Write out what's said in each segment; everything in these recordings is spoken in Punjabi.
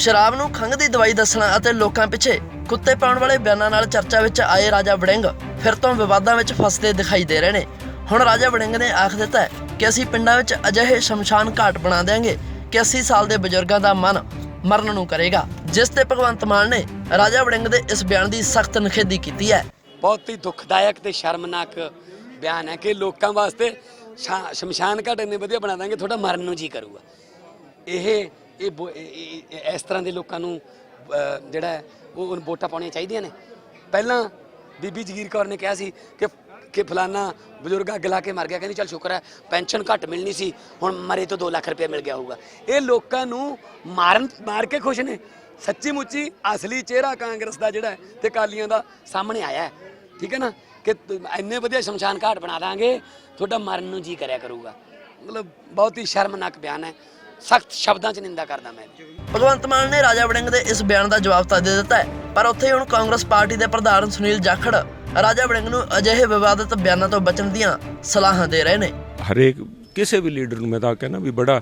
ਸ਼ਰਾਬ ਨੂੰ ਖੰਘ ਦੀ ਦਵਾਈ ਦੱਸਣਾ ਅਤੇ ਲੋਕਾਂ ਪਿੱਛੇ ਕੁੱਤੇ ਪਾਉਣ ਵਾਲੇ ਬਿਆਨਾਂ ਨਾਲ ਚਰਚਾ ਵਿੱਚ ਆਏ ਰਾਜਾ ਵੜਿੰਗ ਫਿਰ ਤੋਂ ਵਿਵਾਦਾਂ ਵਿੱਚ ਫਸਦੇ ਦਿਖਾਈ ਦੇ ਰਹੇ ਨੇ। ਹੁਣ ਰਾਜਾ ਵੜਿੰਗ ਨੇ ਆਖ ਦਿੱਤਾ ਕਿ ਅਸੀਂ ਪਿੰਡਾਂ ਵਿੱਚ ਅਜਿਹੇ ਸ਼ਮਸ਼ਾਨ ਘਾਟ ਬਣਾ ਦੇਵਾਂਗੇ ਕਿ 80 ਸਾਲ ਦੇ ਬਜ਼ੁਰਗਾਂ ਦਾ ਮਨ ਮਰਨ ਨੂੰ ਕਰੇਗਾ, ਜਿਸ ਤੇ ਭਗਵੰਤ ਮਾਨ ਨੇ ਰਾਜਾ ਵੜਿੰਗ ਦੇ ਇਸ ਬਿਆਨ ਦੀ ਸਖਤ ਨਿਖੇਧੀ ਕੀਤੀ ਹੈ। ਬਹੁਤ ਹੀ ਦੁਖਦਾਇਕ ਤੇ ਸ਼ਰਮਨਾਕ ਬਿਆਨ ਹੈ ਕਿ ਲੋਕਾਂ ਵਾਸਤੇ ਸ਼ਮਸ਼ਾਨ ਘਾਟ ਇੰਨੇ ਵਧੀਆ ਬਣਾ ਦਾਂਗੇ ਤੁਹਾਡਾ ਮਰਨ ਨੂੰ ਜੀ ਕਰੂਗਾ। ਇਹ ਇਹ ਬੋ- ਇਸ ਤਰ੍ਹਾਂ ਦੇ ਲੋਕਾਂ ਨੂੰ ਜਿਹੜਾ ਉਹ ਵੋਟਾਂ ਪਾਉਣੀਆਂ ਚਾਹੀਦੀਆਂ ਨੇ। ਪਹਿਲਾਂ ਬੀਬੀ ਜਗੀਰ ਕੌਰ ਨੇ ਕਿਹਾ ਸੀ ਕਿ ਕਿ ਫਲਾਨਾ ਬਜ਼ੁਰਗ ਅੱਗ ਲਾ ਕੇ ਮਰ ਗਿਆ, ਕਹਿੰਦੀ, ਚਲ ਸ਼ੁਕਰ ਹੈ, ਪੈਨਸ਼ਨ ਘੱਟ ਮਿਲਣੀ ਸੀ, ਹੁਣ ਮਰੇ ਤੋਂ 2 ਲੱਖ ਰੁਪਏ ਮਿਲ ਗਿਆ ਹੋਊਗਾ। ਇਹ ਲੋਕਾਂ ਨੂੰ ਮਾਰਨ, ਮਾਰ ਕੇ ਖੁਸ਼ ਨੇ। ਸੱਚੀ ਮੁੱਚੀ ਅਸਲੀ ਚਿਹਰਾ ਕਾਂਗਰਸ ਦਾ ਜਿਹੜਾ ਹੈ ਤੇ ਕਾਲੀਆਂ ਦਾ ਸਾਹਮਣੇ ਆਇਆ ਹੈ। ਠੀਕ ਹੈ ਨਾ? ਕਿ ਇੰਨੇ ਵਧੀਆ ਸ਼ਮਸ਼ਾਨ ਘਾਟ ਬਣਾ ਦਾਂਗੇ, ਤੁਹਾਡਾ ਮਰਨ ਨੂੰ ਜੀ ਕਰਿਆ ਕਰੂਗਾ। ਮਤਲਬ ਬਹੁਤ ਹੀ ਸ਼ਰਮਨਾਕ ਬਿਆਨ ਹੈ। ਸਖਤ ਸ਼ਬਦਾਂ 'ਚ ਨਿੰਦਾ ਕਰਦਾ ਮੈਂ। ਭਗਵੰਤ ਮਾਨ ਨੇ ਰਾਜਾ ਵੜਿੰਗ ਦੇ ਇਸ ਬਿਆਨ ਦਾ ਜਵਾਬ ਤਾਂ ਦੇ ਦਿੱਤਾ ਹੈ ਪਰ ਉੱਥੇ ਹੀ ਹੁਣ ਕਾਂਗਰਸ ਪਾਰਟੀ ਦੇ ਪ੍ਰਧਾਨ ਸੁਨੀਲ ਜਾਖੜ ਰਾਜਾ ਵੜਿੰਗ ਨੂੰ ਅਜਿਹੇ ਵਿਵਾਦਤ ਬਿਆਨਾਂ ਤੋਂ ਬਚਣ ਦੀਆਂ ਸਲਾਹਾਂ ਦੇ ਰਹੇ ਨੇ ਹਰੇਕ ਕਿਸੇ ਵੀ ਲੀਡਰ ਨੂੰ ਮੈਂ ਤਾਂ ਕਹਿੰਦਾ ਵੀ ਬੜਾ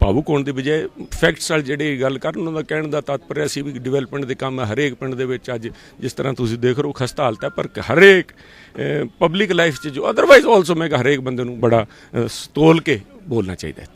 ਭਾਵੁਕ ਹੋਣ ਦੀ ਬਜਾਏ ਫੈਕਟਸ ਨਾਲ ਜਿਹੜੀ ਗੱਲ ਕਰਨ ਉਹਨਾਂ ਦਾ ਕਹਿਣ ਦਾ ਤਾਤਪਰ ਅਸੀਂ ਵੀ ਡਿਵੈਲਪਮੈਂਟ ਦੇ ਕੰਮ ਹੈ ਹਰੇਕ ਪਿੰਡ ਦੇ ਵਿੱਚ ਅੱਜ ਜਿਸ ਤਰ੍ਹਾਂ ਤੁਸੀਂ ਦੇਖ ਰਹੇ ਹੋ ਖਸਤਾ ਹਾਲਤ ਹੈ ਪਰ ਹਰੇਕ ਪਬਲਿਕ ਲਾਈਫ 'ਚ ਜੋ ਅਦਰਵਾਈਜ਼ ਆਲਸੋ ਮੈਂ ਹਰੇਕ ਬੰਦੇ ਨੂੰ ਬੜਾ ਤੋਲ ਕੇ ਬੋਲਣਾ ਚਾਹੀਦਾ ਹੈ